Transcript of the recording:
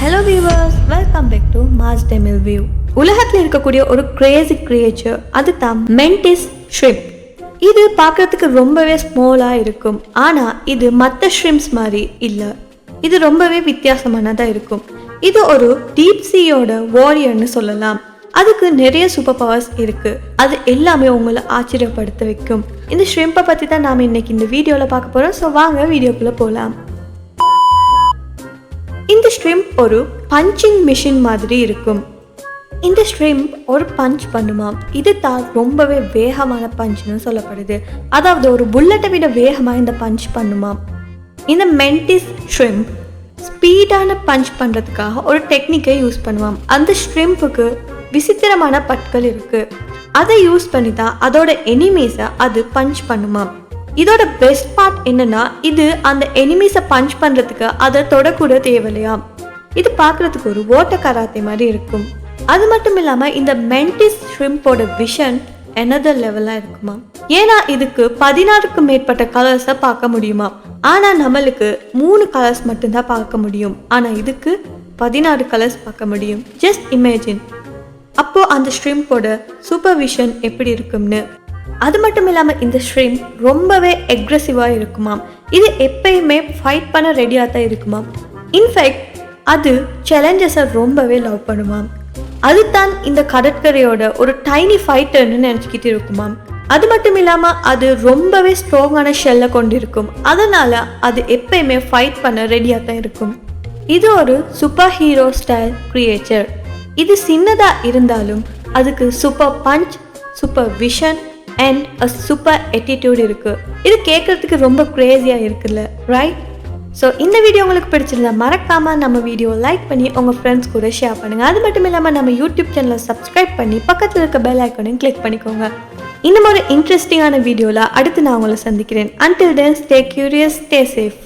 Hello viewers welcome back to mass Tamil view உலகத்தில் இருக்கக்கூடிய ஒரு கிரேசி கிரியேச்சர் அது தான் மென்டிஸ் ஷ்ரிம்ப் இது பார்க்கறதுக்கு ரொம்பவே ஸ்மாலாக இருக்கும். ஆனால் இது மற்ற ஷ்ரிம்ஸ் மாதிரி இல்லை. இது ரொம்பவே வித்தியாசமானதாக இருக்கும். இது ஒரு டீப் சீயோட வாரியர்னு சொல்லலாம். அதுக்கு நிறைய சூப்பர் பவர்ஸ் இருக்கு. அது எல்லாமே உங்களை ஆச்சரியப்படுத்த வைக்கும். இந்த ஷ்ரிம்பை பற்றி தான் நாம் இன்னைக்கு இந்த வீடியோவில் பார்க்க போகிறோம் ஸோ வாங்க வீடியோக்குள்ளே போகலாம் இந்த ஸ்ட்ரிம்ப் ஒரு பஞ்சிங் மிஷின் மாதிரி இருக்கும். இந்த ஸ்ட்ரிம்ப் ஒரு பஞ்ச் பண்ணுமாம். இது தான் ரொம்பவே வேகமான பஞ்ச்னு சொல்லப்படுது. அதாவது ஒரு புல்லட்டை விட வேகமாக இந்த பஞ்ச் பண்ணுமாம். இந்த மென்டிஸ் ஸ்ட்ரிம்ப் ஸ்பீடான பஞ்ச் பண்ணுறதுக்காக ஒரு டெக்னிக்கை யூஸ் பண்ணுவாம் அந்த ஸ்ட்ரிம்புக்கு விசித்திரமான பற்கள் இருக்குது அதை யூஸ் பண்ணி தான் அதோட எனிமீஸை அது பஞ்ச் பண்ணுமாம். இதோட பெஸ்ட் பார்ட் என்னன்னா இது அந்த எனிமீஸை பஞ்ச் பண்ணுறதுக்கு அதை தொடக்கூட தேவையில்லையாம் இது பார்க்குறதுக்கு ஒரு ஓட்ட கராத்தே மாதிரி இருக்கும். அது மட்டும் இல்லாமல் இந்த மென்டிஸ் ஷ்ரிம்போட விஷன் எனதர் லெவலாக இருக்குமா? ஏன்னா இதுக்கு பதினாறுக்கு மேற்பட்ட கலர்ஸை பார்க்க முடியுமா? ஆனால் நம்மளுக்கு மூணு கலர்ஸ் மட்டும்தான் பார்க்க முடியும். ஆனால் இதுக்கு பதினாறு கலர்ஸ் பார்க்க முடியும். ஜஸ்ட் இமேஜின் அப்போது அந்த ஷ்ரிம்போட சூப்பர்விஷன் எப்படி இருக்கும்னு அது மட்டும் இல்லாமல் இந்த ஸ்ட்ரீம் ரொம்பவே எக்ரெசிவாக இருக்குமாம். இது எப்பயுமே ஃபைட் பண்ண ரெடியாக தான் இருக்குமாம். இன்ஃபேக்ட் அது சேலஞ்சஸை ரொம்பவே லவ் பண்ணுமாம். அதுதான் இந்த கடற்கரையோட ஒரு டைனி ஃபைட்டர்னு நினச்சிக்கிட்டு இருக்குமாம். அது மட்டும் இல்லாமல் அது ரொம்பவே ஸ்ட்ராங்கான ஷெல்லை கொண்டிருக்கும். அதனால் அது எப்பயுமே ஃபைட் பண்ண ரெடியாக தான் இருக்கும். இது ஒரு சூப்பர் ஹீரோ ஸ்டைல் கிரியேச்சர் இது சின்னதாக இருந்தாலும் அதுக்கு super punch super vision and uh super attitude இருக்குது இது கேட்கறதுக்கு ரொம்ப க்ரேஸியாக இருக்குல்ல ரைட் ஸோ இந்த வீடியோ உங்களுக்கு பிடிச்சிருந்தா மறக்காமல் நம்ம வீடியோ லைக் பண்ணி உங்கள் ஃப்ரெண்ட்ஸ் கூட ஷேர் பண்ணுங்கள் அது மட்டும் இல்லாமல் நம்ம யூடியூப் சேனலை சப்ஸ்கிரைப் பண்ணி பக்கத்தில் இருக்க பெல் ஐக்கனையும் கிளிக் பண்ணிக்கோங்க. இன்னும் ஒரு இன்ட்ரெஸ்டிங்கான வீடியோவில் அடுத்து நான் உங்களை சந்திக்கிறேன். Until then stay curious stay safe